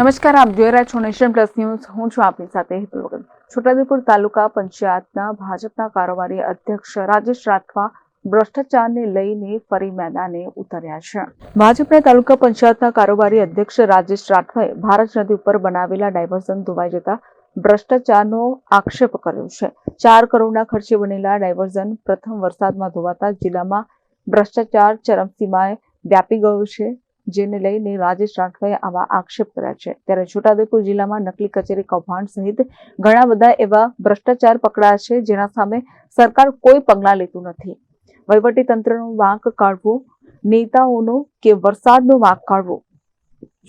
નમસ્કાર, આપ જોઈ રહ્યા છો નેશન પ્લસ ન્યૂઝ. હું છું આપની સાથે હેતુલ વગર છોટાઉદેપુર તાલુકા પંચાયતના ભાજપના કારોબારી અધ્યક્ષ રાજેશ રાઠવા ભ્રષ્ટાચારને લઈને ફરી મેદાને ઉતર્યા છે. ભાજપના તાલુકા પંચાયતના કારોબારી અધ્યક્ષ રાજેશ રાઠવાએ ભારત નદી ઉપર બનાવેલા ડાયવર્ઝન ધોવાઈ જતા ભ્રષ્ટાચારનો આક્ષેપ કર્યો છે. ચાર કરોડના ખર્ચે બનેલા ડાયવર્ઝન પ્રથમ વરસાદમાં ધોવાતા જિલ્લામાં ભ્રષ્ટાચાર ચરમસીમાએ વ્યાપી ગયો છે. જેને લઈને રાજેશ રાઠવાએ આવા આક્ષેપ કર્યા છે. ત્યારે છોટાઉદેપુર જિલ્લામાં નકલી કચેરી કૌભાંડ સહિત ઘણા બધા એવા ભ્રષ્ટાચાર પકડાયા છે, જેના સામે સરકાર કોઈ પગલાં લેતું નથી. વહીવટી તંત્રનો વાંક કાઢવો, નેતાઓનો કે વરસાદનો વાંક કાઢવો.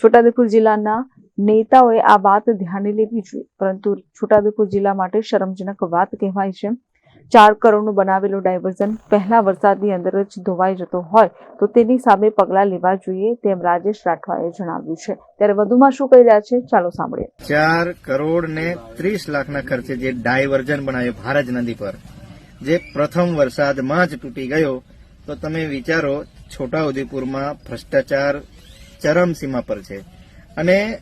છોટાઉદેપુર જિલ્લાના નેતાઓએ આ વાત ધ્યાને લેવી જોઈએ. પરંતુ છોટાઉદેપુર જિલ્લા માટે શરમજનક વાત કહેવાય છે. ચાર કરોડનું બનાવેલું ડાયવર્ઝન પહેલા વરસાદની અંદર જ ધોવાઈ જતો હોય તો તેની સામે પગલાં લેવા જોઈએ તેમ રાજેશ રાઠવાએ જણાવ્યું છે. ત્યારે વધુમાં શું કહી રહ્યા છે, ચાલો સાંભળીએ. ચાર કરોડ ને ત્રીસ લાખના ખર્ચે જે ડાયવર્ઝન બનાવ્યું ભારજ નદી પર, જે પ્રથમ વરસાદમાં જ તૂટી ગયો, તો તમે વિચારો, છોટાઉદેપુરમાં ભ્રષ્ટાચાર ચરમસીમા પર છે. અને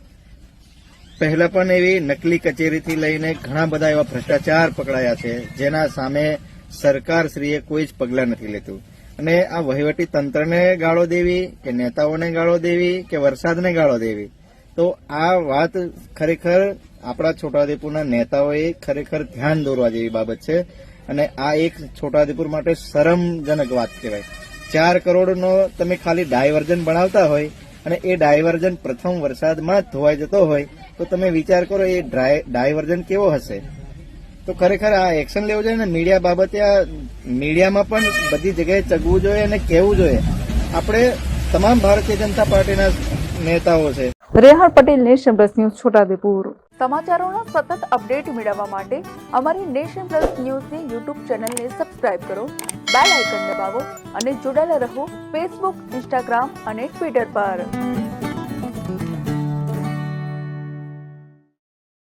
પહેલા પણ એવી નકલી કચેરીથી લઈને ઘણા બધા એવા ભ્રષ્ટાચાર પકડાયા છે, જેના સામે સરકારશ્રીએ કોઈ જ પગલાં નથી લેતું અને આ વહીવટી તંત્રને ગાળો દેવી, કે નેતાઓને ગાળો દેવી, કે વરસાદને ગાળો દેવી? તો આ વાત ખરેખર આપણા છોટાઉદેપુરના નેતાઓએ ખરેખર ધ્યાન દોરવા જેવી બાબત છે. અને આ એક છોટાઉદેપુર માટે શરમજનક વાત કહેવાય. ચાર કરોડનો તમે ખાલી ડાયવર્ઝન બનાવતા હોય અને એ ડાયવર્ઝન પ્રથમ વરસાદમાં જ ધોવાઈ જતો હોય તો તમે વિચાર કરો એ ડ્રાય- ડાયવર્ઝન કેવો હશે? તો ખરેખર આ એક્શન લેવું જોઈએ ને મીડિયા બાબતે આ મીડિયામાં પણ બધી જગ્યાએ ચગવું જોઈએ અને કહેવું જોઈએ. આપણે તમામ ભારતીય જનતા પાર્ટીના નેતાઓ છે. Rehan Patel Nation Plus News Chhotaudepur. સમાચારોનો સતત અપડેટ મેળવવા માટે અમારી નેશન પ્લસ ન્યૂઝની યુટ્યુબ ચેનલને સબસ્ક્રાઇબ કરો બેલ આઇકન દબાવો અને જોડાયેલા રહો ફેસબુક ઇન્સ્ટાગ્રામ અને ટ્વિટર પર.